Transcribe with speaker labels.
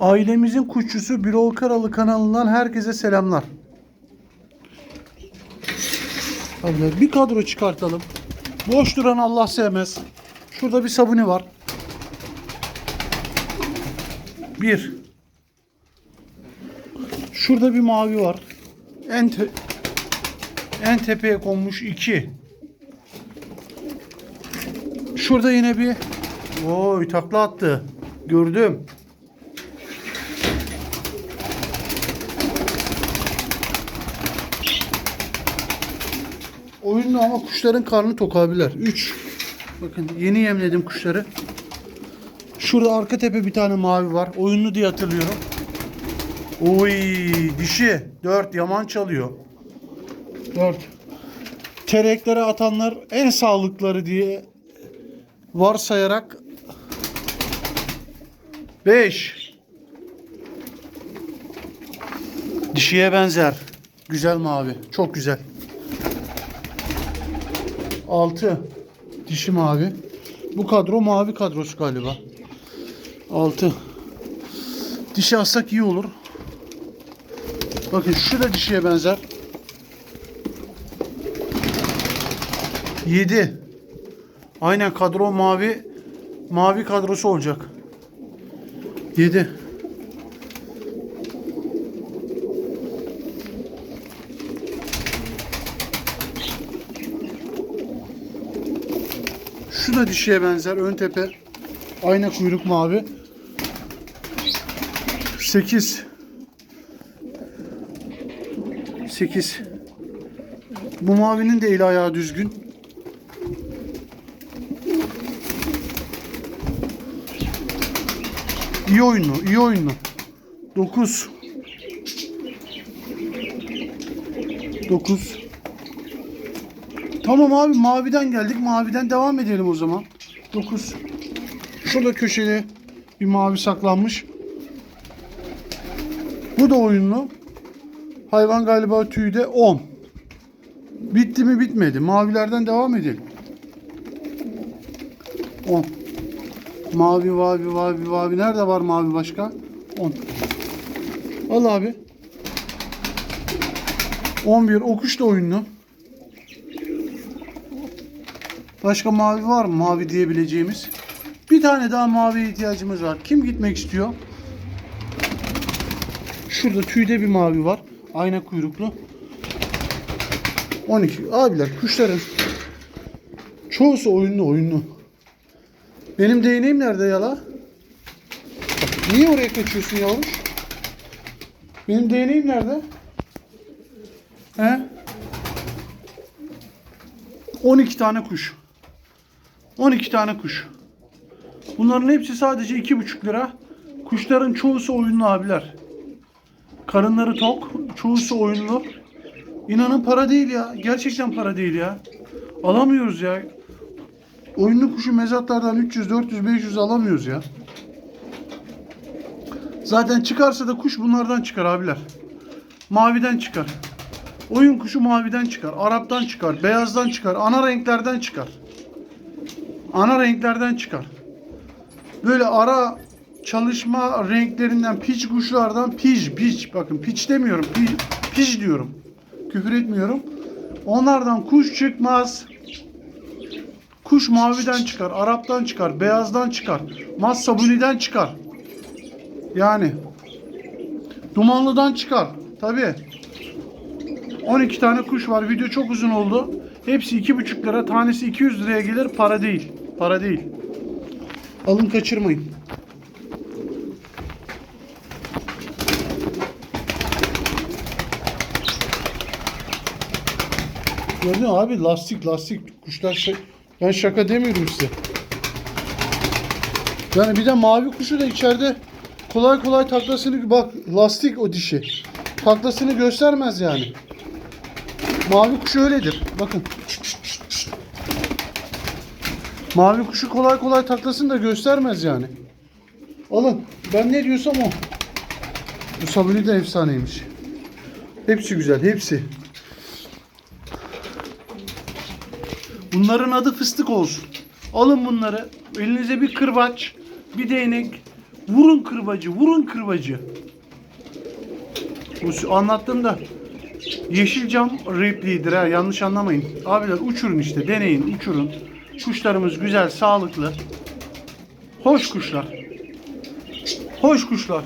Speaker 1: Ailemizin kuşçusu Birol Karalı kanalından herkese selamlar. Abi bir kadro çıkartalım. Boş duran Allah sevmez. Şurada bir sabuni var. Bir. Şurada bir mavi var. En te- en tepeye konmuş iki. Şurada yine bir Oy takla attı. Gördüm. Oyunlu ama kuşların karnı tok abiler. 3. Bakın yeni yemledim kuşları. Şurada arka tepe bir tane mavi var. Oyunlu diye hatırlıyorum. Oy dişi. 4 yaman çalıyor. 4. Tereklere atanlar en sağlıkları diye varsayarak 5 Dişiye benzer. Güzel mavi. Çok güzel. 6 Dişi mavi. Bu kadro mavi kadrosu galiba. 6 Dişi alsak iyi olur. Bakın şu da dişiye benzer. 7 Aynen kadro mavi mavi kadrosu olacak. 7 Şu da dişiye benzer. Ön tepe. Ayna kuyruk mavi. 8 8 Bu mavinin de eli ayağı düzgün. İyi oyunlu, iyi oyunlu. 9 9 Tamam abi maviden geldik. Maviden devam edelim o zaman. 9 Şurada köşede bir mavi saklanmış. Bu da oyunlu. Hayvan galiba tüyde 10. Bitti mi bitmedi. Mavilerden devam edelim. 10. Mavi, mavi, mavi, mavi. Nerede var mavi başka? 10. Al abi. 11. O kuş da oyunlu. Başka mavi var mı? Mavi diyebileceğimiz. Bir tane daha maviye ihtiyacımız var. Kim gitmek istiyor? Şurada tüyde bir mavi var. Ayna kuyruklu. 12. Abiler kuşların çoğusu oyunlu oyunlu. Benim değneğim nerede yala? Niye oraya kaçıyorsun yavrum? Benim değneğim nerede? He? 12 tane kuş. 12 tane kuş. Bunların hepsi sadece 2,5 lira. Kuşların çoğusu oyunlu abiler. Karınları tok, çoğusu oyunlu. İnanın para değil ya. Gerçekten para değil ya. Alamıyoruz ya. Oyunlu kuşu mezatlardan 300, 400, 500 alamıyoruz ya. Zaten çıkarsa da kuş bunlardan çıkar abiler. Maviden çıkar. Oyun kuşu maviden çıkar. Araptan çıkar. Beyazdan çıkar. Ana renklerden çıkar. Ana renklerden çıkar. Böyle ara çalışma renklerinden piç kuşlardan piç piç bakın piç demiyorum piç, piç diyorum. Küfür etmiyorum. Onlardan kuş çıkmaz. Kuş maviden çıkar, Arap'tan çıkar, beyazdan çıkar, mas sabuniden çıkar. Yani dumanlıdan çıkar. Tabi. 12 tane kuş var. Video çok uzun oldu. Hepsi 2,5 lira. Tanesi 200 liraya gelir. Para değil. Para değil. Alın kaçırmayın. Gördün abi lastik lastik kuşlar şey ben şaka demiyorum size. Yani bir de mavi kuşu da içeride kolay kolay taklasını bak lastik o dişi. Taklasını göstermez yani. Mavi kuşu öyledir. Bakın. Mavi kuşu kolay kolay taklasını da göstermez yani. Alın. Ben ne diyorsam o. Bu sabuni de efsaneymiş. Hepsi güzel. Hepsi. Bunların adı fıstık olsun. Alın bunları. Elinize bir kırbaç, bir değnek. Vurun kırbacı, vurun kırbacı. Bu s- anlattığımda Yeşilcam repliğidir ha yanlış anlamayın. Abiler uçurun işte deneyin uçurun. Kuşlarımız güzel sağlıklı. Hoş kuşlar. Hoş kuşlar.